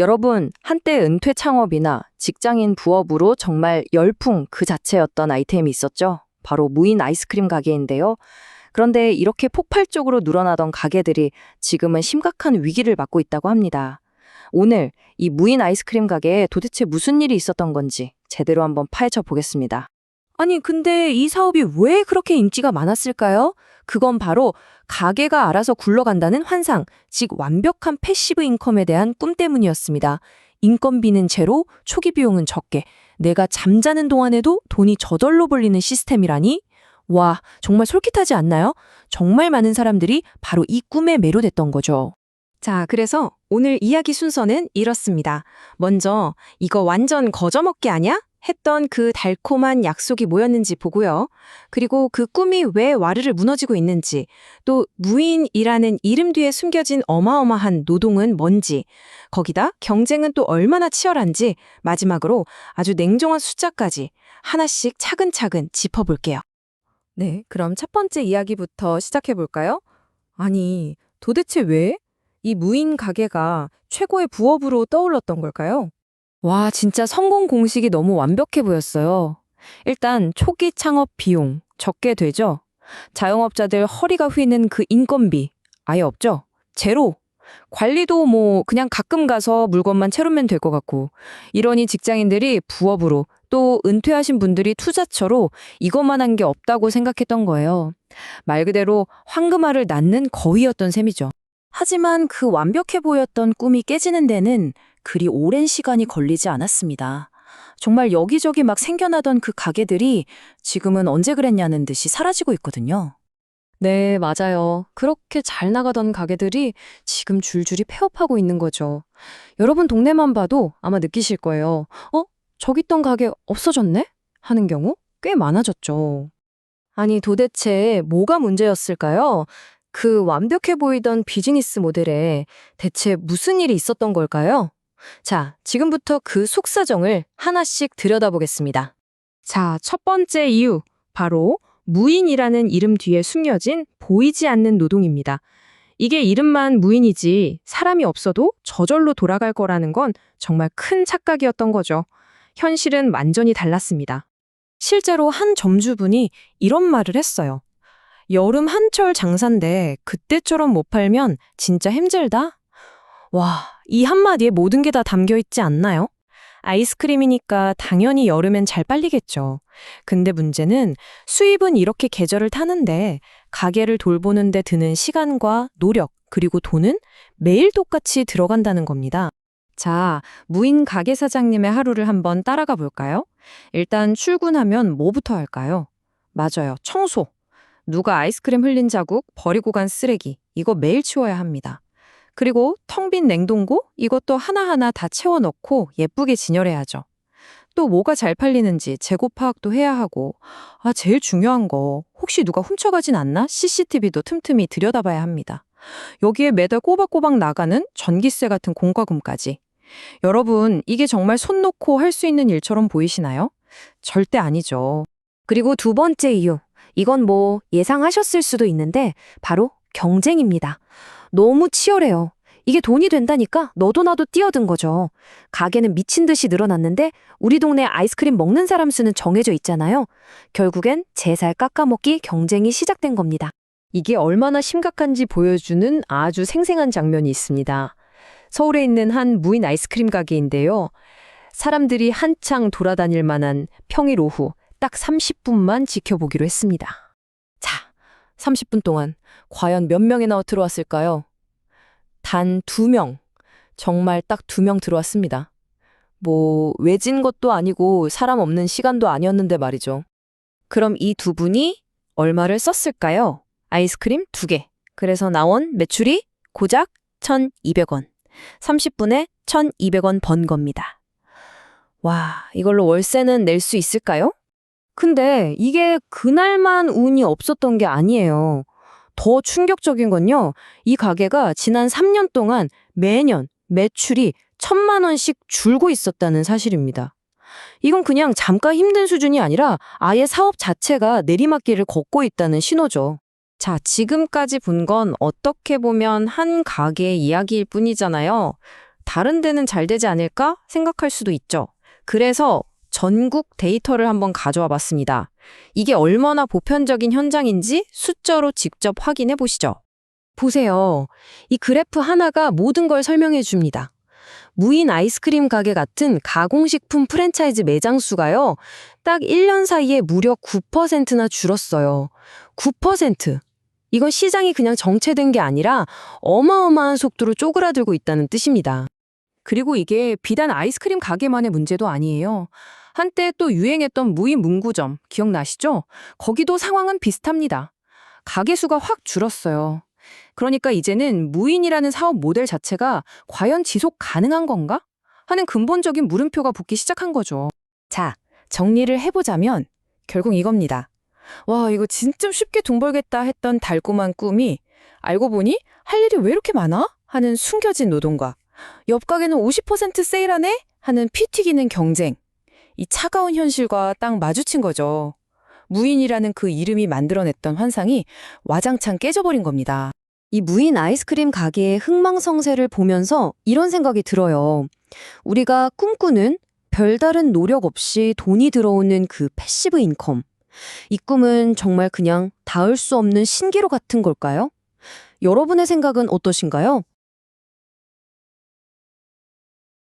여러분, 한때 은퇴 창업이나 직장인 부업으로 정말 열풍 그 자체였던 아이템이 있었죠. 바로 무인 아이스크림 가게인데요. 그런데 이렇게 폭발적으로 늘어나던 가게들이 지금은 심각한 위기를 맞고 있다고 합니다. 오늘 이 무인 아이스크림 가게에 도대체 무슨 일이 있었던 건지 제대로 한번 파헤쳐 보겠습니다. 아니, 근데 이 사업이 왜 그렇게 인기가 많았을까요? 그건 바로 가게가 알아서 굴러간다는 환상, 즉 완벽한 패시브 인컴에 대한 꿈 때문이었습니다. 인건비는 제로, 초기 비용은 적게, 내가 잠자는 동안에도 돈이 저절로 벌리는 시스템이라니? 와, 정말 솔깃하지 않나요? 정말 많은 사람들이 바로 이 꿈에 매료됐던 거죠. 자, 그래서 오늘 이야기 순서는 이렇습니다. 먼저 이거 완전 거저먹기 아냐? 했던 그 달콤한 약속이 뭐였는지 보고요. 그리고 그 꿈이 왜 와르르 무너지고 있는지, 또 무인이라는 이름 뒤에 숨겨진 어마어마한 노동은 뭔지, 거기다 경쟁은 또 얼마나 치열한지, 마지막으로 아주 냉정한 숫자까지 하나씩 차근차근 짚어볼게요. 네, 그럼 첫 번째 이야기부터 시작해 볼까요? 아니, 도대체 왜 이 무인 가게가 최고의 부업으로 떠올랐던 걸까요? 와, 진짜 성공 공식이 너무 완벽해 보였어요. 일단 초기 창업 비용 적게 되죠. 자영업자들 허리가 휘는 그 인건비 아예 없죠. 제로. 관리도 뭐 그냥 가끔 가서 물건만 채우면 될 것 같고 이러니 직장인들이 부업으로 또 은퇴하신 분들이 투자처로 이것만 한 게 없다고 생각했던 거예요. 말 그대로 황금알을 낳는 거위였던 셈이죠. 하지만 그 완벽해 보였던 꿈이 깨지는 데는 그리 오랜 시간이 걸리지 않았습니다. 정말 여기저기 막 생겨나던 그 가게들이 지금은 언제 그랬냐는 듯이 사라지고 있거든요. 네, 맞아요. 그렇게 잘 나가던 가게들이 지금 줄줄이 폐업하고 있는 거죠. 여러분 동네만 봐도 아마 느끼실 거예요. 어? 저기 있던 가게 없어졌네? 하는 경우 꽤 많아졌죠. 아니, 도대체 뭐가 문제였을까요? 그 완벽해 보이던 비즈니스 모델에 대체 무슨 일이 있었던 걸까요? 자, 지금부터 그 속사정을 하나씩 들여다보겠습니다. 자, 첫 번째 이유. 바로 무인이라는 이름 뒤에 숨겨진 보이지 않는 노동입니다. 이게 이름만 무인이지 사람이 없어도 저절로 돌아갈 거라는 건 정말 큰 착각이었던 거죠. 현실은 완전히 달랐습니다. 실제로 한 점주분이 이런 말을 했어요. 여름 한철 장사인데 그때처럼 못 팔면 진짜 힘들다? 와, 이 한마디에 모든 게 다 담겨 있지 않나요? 아이스크림이니까 당연히 여름엔 잘 빨리겠죠. 근데 문제는 수입은 이렇게 계절을 타는데 가게를 돌보는데 드는 시간과 노력 그리고 돈은 매일 똑같이 들어간다는 겁니다. 자, 무인 가게 사장님의 하루를 한번 따라가 볼까요? 일단 출근하면 뭐부터 할까요? 맞아요. 청소. 누가 아이스크림 흘린 자국, 버리고 간 쓰레기. 이거 매일 치워야 합니다. 그리고 텅 빈 냉동고 이것도 하나하나 다 채워 넣고 예쁘게 진열해야죠. 또 뭐가 잘 팔리는지 재고 파악도 해야 하고 아 제일 중요한 거 혹시 누가 훔쳐가진 않나 CCTV도 틈틈이 들여다봐야 합니다. 여기에 매달 꼬박꼬박 나가는 전기세 같은 공과금까지. 여러분 이게 정말 손 놓고 할 수 있는 일처럼 보이시나요? 절대 아니죠. 그리고 두 번째 이유. 이건 뭐 예상하셨을 수도 있는데 바로 경쟁입니다. 너무 치열해요. 이게 돈이 된다니까 너도 나도 뛰어든 거죠. 가게는 미친 듯이 늘어났는데 우리 동네 아이스크림 먹는 사람 수는 정해져 있잖아요. 결국엔 제살 깎아먹기 경쟁이 시작된 겁니다. 이게 얼마나 심각한지 보여주는 아주 생생한 장면이 있습니다. 서울에 있는 한 무인 아이스크림 가게인데요. 사람들이 한창 돌아다닐 만한 평일 오후 딱 30분만 지켜보기로 했습니다. 자, 30분 동안 과연 몇 명이나 들어왔을까요? 단 두 명. 정말 딱 두 명 들어왔습니다. 뭐, 외진 것도 아니고 사람 없는 시간도 아니었는데 말이죠. 그럼 이 두 분이 얼마를 썼을까요? 아이스크림 두 개. 그래서 나온 매출이 고작 1,200원. 30분에 1,200원 번 겁니다. 와, 이걸로 월세는 낼 수 있을까요? 근데 이게 그날만 운이 없었던 게 아니에요. 더 충격적인 건요. 이 가게가 지난 3년 동안 매년 매출이 천만 원씩 줄고 있었다는 사실입니다. 이건 그냥 잠깐 힘든 수준이 아니라 아예 사업 자체가 내리막길을 걷고 있다는 신호죠. 자, 지금까지 본 건 어떻게 보면 한 가게의 이야기일 뿐이잖아요. 다른 데는 잘 되지 않을까 생각할 수도 있죠. 그래서 전국 데이터를 한번 가져와 봤습니다. 이게 얼마나 보편적인 현장인지 숫자로 직접 확인해 보시죠. 보세요. 이 그래프 하나가 모든 걸 설명해 줍니다. 무인 아이스크림 가게 같은 가공식품 프랜차이즈 매장 수가요. 딱 1년 사이에 무려 9%나 줄었어요. 9%. 이건 시장이 그냥 정체된 게 아니라 어마어마한 속도로 쪼그라들고 있다는 뜻입니다. 그리고 이게 비단 아이스크림 가게만의 문제도 아니에요. 한때 또 유행했던 무인 문구점 기억나시죠? 거기도 상황은 비슷합니다. 가게 수가 확 줄었어요. 그러니까 이제는 무인이라는 사업 모델 자체가 과연 지속 가능한 건가? 하는 근본적인 물음표가 붙기 시작한 거죠. 자, 정리를 해보자면 결국 이겁니다. 와, 이거 진짜 쉽게 돈 벌겠다 했던 달콤한 꿈이 알고 보니 할 일이 왜 이렇게 많아? 하는 숨겨진 노동과 옆 가게는 50% 세일하네? 하는 피 튀기는 경쟁. 이 차가운 현실과 딱 마주친 거죠. 무인이라는 그 이름이 만들어냈던 환상이 와장창 깨져버린 겁니다. 이 무인 아이스크림 가게의 흥망성쇠를 보면서 이런 생각이 들어요. 우리가 꿈꾸는 별다른 노력 없이 돈이 들어오는 그 패시브 인컴. 이 꿈은 정말 그냥 닿을 수 없는 신기루 같은 걸까요? 여러분의 생각은 어떠신가요?